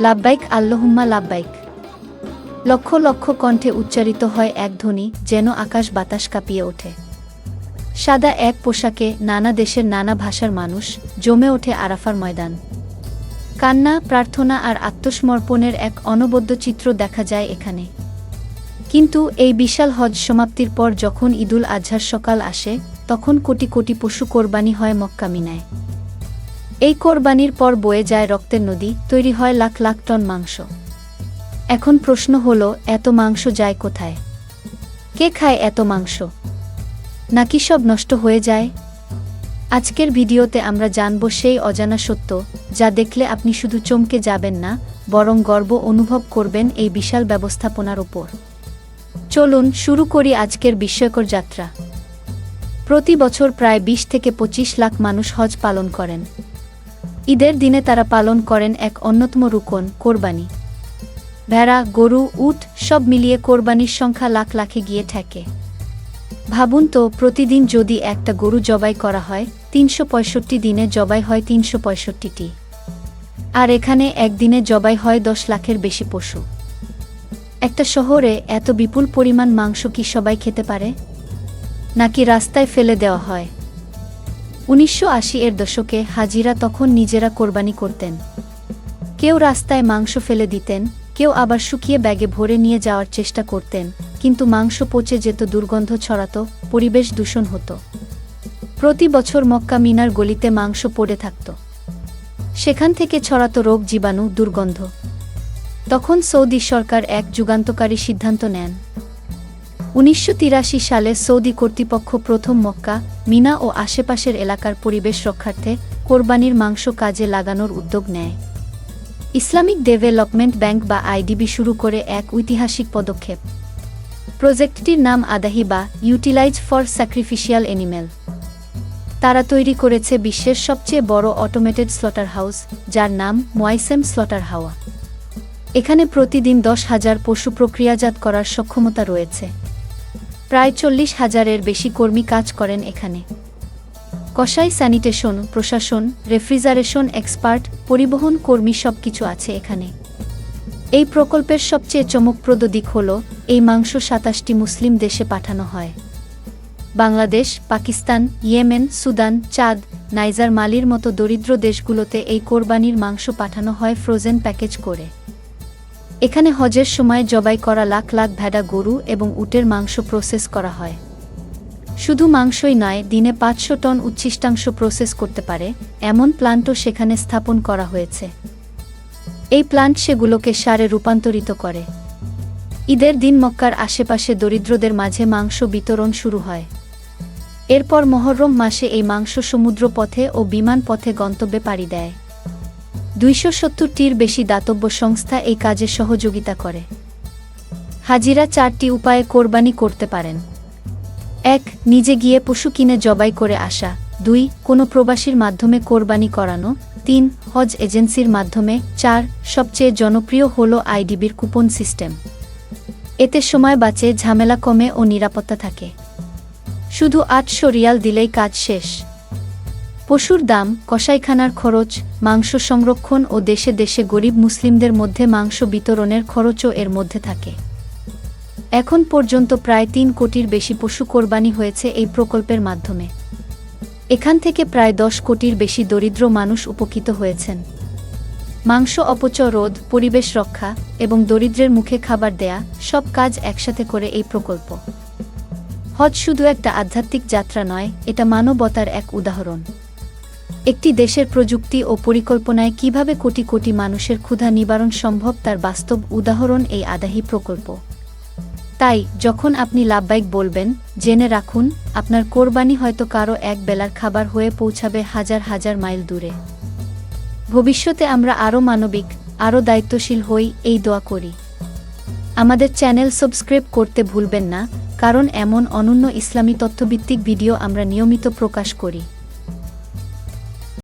লাব্বাইক, আল্লহুম্মা লাব্বাইক। লক্ষ লক্ষ কণ্ঠে উচ্চারিত হয় এক ধ্বনি যেন আকাশ বাতাস কাঁপিয়ে ওঠে। সাদা এক পোশাকে নানা দেশের নানা ভাষার মানুষ জমে ওঠে আরাফার ময়দান। কান্না, প্রার্থনা আর আত্মসমর্পণের এক অনবদ্য চিত্র দেখা যায় এখানে। কিন্তু এই বিশাল হজ সমাপ্তির পর যখন ঈদুল আজহার সকাল আসে, তখন কোটি কোটি পশু কোরবানি হয় মক্কা মিনায়। এই কোরবানির পর বয়ে যায় রক্তের নদী, তৈরি হয় লাখ লাখ টন মাংস। এখন প্রশ্ন হল, এত মাংস যায় কোথায়? কে খায় এত মাংস? নাকি সব নষ্ট হয়ে যায়? আজকের ভিডিওতে আমরা জানব সেই অজানা সত্য, যা দেখলে আপনি শুধু চমকে যাবেন না, বরং গর্ব অনুভব করবেন এই বিশাল ব্যবস্থাপনার ওপর। চলুন শুরু করি আজকের বিস্ময়কর যাত্রা। প্রতি বছর প্রায় ২০ থেকে ২৫ লাখ মানুষ হজ পালন করেন। ঈদের দিনে তারা পালন করেন এক অন্যতম রুকন, কোরবানি। ভেড়া, গরু, উট সব মিলিয়ে কোরবানির সংখ্যা লাখ লাখে গিয়ে ঠেকে। ভাবুন তো, প্রতিদিন যদি একটা গরু জবাই করা হয়, তিনশো পঁয়ষট্টি দিনে জবাই হয় তিনশো পঁয়ষট্টিটি। আর এখানে একদিনে জবাই হয় দশ লাখের বেশি পশু। একটা শহরে এত বিপুল পরিমাণ মাংস কি সবাই খেতে পারে? নাকি রাস্তায় ফেলে দেওয়া হয়? উনিশশো আশি এর দশকে হাজিরা তখন নিজেরা কোরবানি করতেন। কেউ রাস্তায় মাংস ফেলে দিতেন, কেউ আবার শুকিয়ে ব্যাগে ভরে নিয়ে যাওয়ার চেষ্টা করতেন, কিন্তু মাংস পচে যেত, দুর্গন্ধ ছড়াত, পরিবেশ দূষণ হতো। প্রতি বছর মক্কা মিনার গলিতে মাংস পড়ে থাকত। সেখান থেকে ছড়াত রোগ জীবাণু, দুর্গন্ধ। তখন সৌদি সরকার এক যুগান্তকারী সিদ্ধান্ত নেন। উনিশশো তিরাশি সালে সৌদি কর্তৃপক্ষ প্রথম মক্কা, মিনা ও আশেপাশের এলাকার পরিবেশ রক্ষার্থে কোরবানির মাংস কাজে লাগানোর উদ্যোগ নেয়। ইসলামিক ডেভেলপমেন্ট ব্যাংক বা আইডিবি শুরু করে এক ঐতিহাসিক পদক্ষেপ। প্রজেক্টটির নাম আদাহি বা ইউটিলাইজ ফর স্যাক্রিফিশিয়াল এনিমেল তারা তৈরি করেছে বিশ্বের সবচেয়ে বড় অটোমেটেড স্লটার হাউস, যার নাম মোয়াইসেম স্লটার হাওয়া। এখানে প্রতিদিন দশ হাজার পশু প্রক্রিয়াজাত করার সক্ষমতা রয়েছে। প্রায় চল্লিশ হাজারের বেশি কর্মী কাজ করেন এখানে। কসাই স্যানিটেশন, প্রশাসন, রেফ্রিজারেশন এক্সপার্ট, পরিবহন কর্মী সবকিছু আছে এখানে। এই প্রকল্পের সবচেয়ে চমকপ্রদ দিক হল, এই মাংস সাতাশটি মুসলিম দেশে পাঠানো হয়। বাংলাদেশ, পাকিস্তান, ইয়েমেন, সুদান, চাঁদ, নাইজার, মালির মতো দরিদ্র দেশগুলোতে এই কোরবানির মাংস পাঠানো হয় ফ্রোজেন প্যাকেজ করে। এখানে হজের সময় জবাই করা লাখ লাখ ভেড়া গরু এবং উটের মাংস প্রসেস করা হয়। শুধু মাংসই নয়, দিনে পাঁচশো টন উচ্ছিষ্টাংশ প্রসেস করতে পারে, এমন প্লান্টও সেখানে স্থাপন করা হয়েছে। এই প্লান্ট সেগুলোকে সারে রূপান্তরিত করে। ঈদের দিন মক্কার আশেপাশে দরিদ্রদের মাঝে মাংস বিতরণ শুরু হয়। এরপর মহরম মাসে এই মাংস সমুদ্র পথে ও বিমান পথে গন্তব্যে পাড়ি দেয়। দুইশো সত্তরটির বেশি দাতব্য সংস্থা এই কাজে সহযোগিতা করে। হাজিরা চারটি উপায়ে কোরবানি করতে পারেন। এক, নিজে গিয়ে পশু কিনে জবাই করে আসা। দুই, কোনো প্রবাসীর মাধ্যমে কোরবানি করানো। তিন, হজ এজেন্সির মাধ্যমে। চার, সবচেয়ে জনপ্রিয় হল আইডিবির কুপন সিস্টেম। এতে সময় বাঁচে, ঝামেলা কমে ও নিরাপত্তা থাকে। শুধু আটশো রিয়াল দিলেই কাজ শেষ। পশুর দাম, কসাইখানার খরচ, মাংস সংরক্ষণ ও দেশে দেশে গরিব মুসলিমদের মধ্যে মাংস বিতরণের খরচও এর মধ্যে থাকে। এখন পর্যন্ত প্রায় তিন কোটির বেশি পশু কোরবানি হয়েছে এই প্রকল্পের মাধ্যমে। এখান থেকে প্রায় দশ কোটির বেশি দরিদ্র মানুষ উপকৃত হয়েছেন। মাংস অপচয় রোধ পরিবেশ রক্ষা এবং দরিদ্রের মুখে খাবার দেয়া সব কাজ একসাথে করে এই প্রকল্প। হজ শুধু একটা আধ্যাত্মিক যাত্রা নয়, এটা মানবতার এক উদাহরণ। একটি দেশের প্রযুক্তি ও পরিকল্পনায় কীভাবে কোটি কোটি মানুষের ক্ষুধা নিবারণ সম্ভব তার বাস্তব উদাহরণ এই আদাহি প্রকল্প। তাই, যখন আপনি লাভবাইক বলবেন, জেনে রাখুন, আপনার কোরবানি হয়তো কারও এক বেলার খাবার হয়ে পৌঁছাবে হাজার হাজার মাইল দূরে। ভবিষ্যতে আমরা আরও মানবিক, আরও দায়িত্বশীল হই, এই দোয়া করি। আমাদের চ্যানেল সাবস্ক্রাইব করতে ভুলবেন না, কারণ এমন অনন্য ইসলামী তথ্যভিত্তিক ভিডিও আমরা নিয়মিত প্রকাশ করি।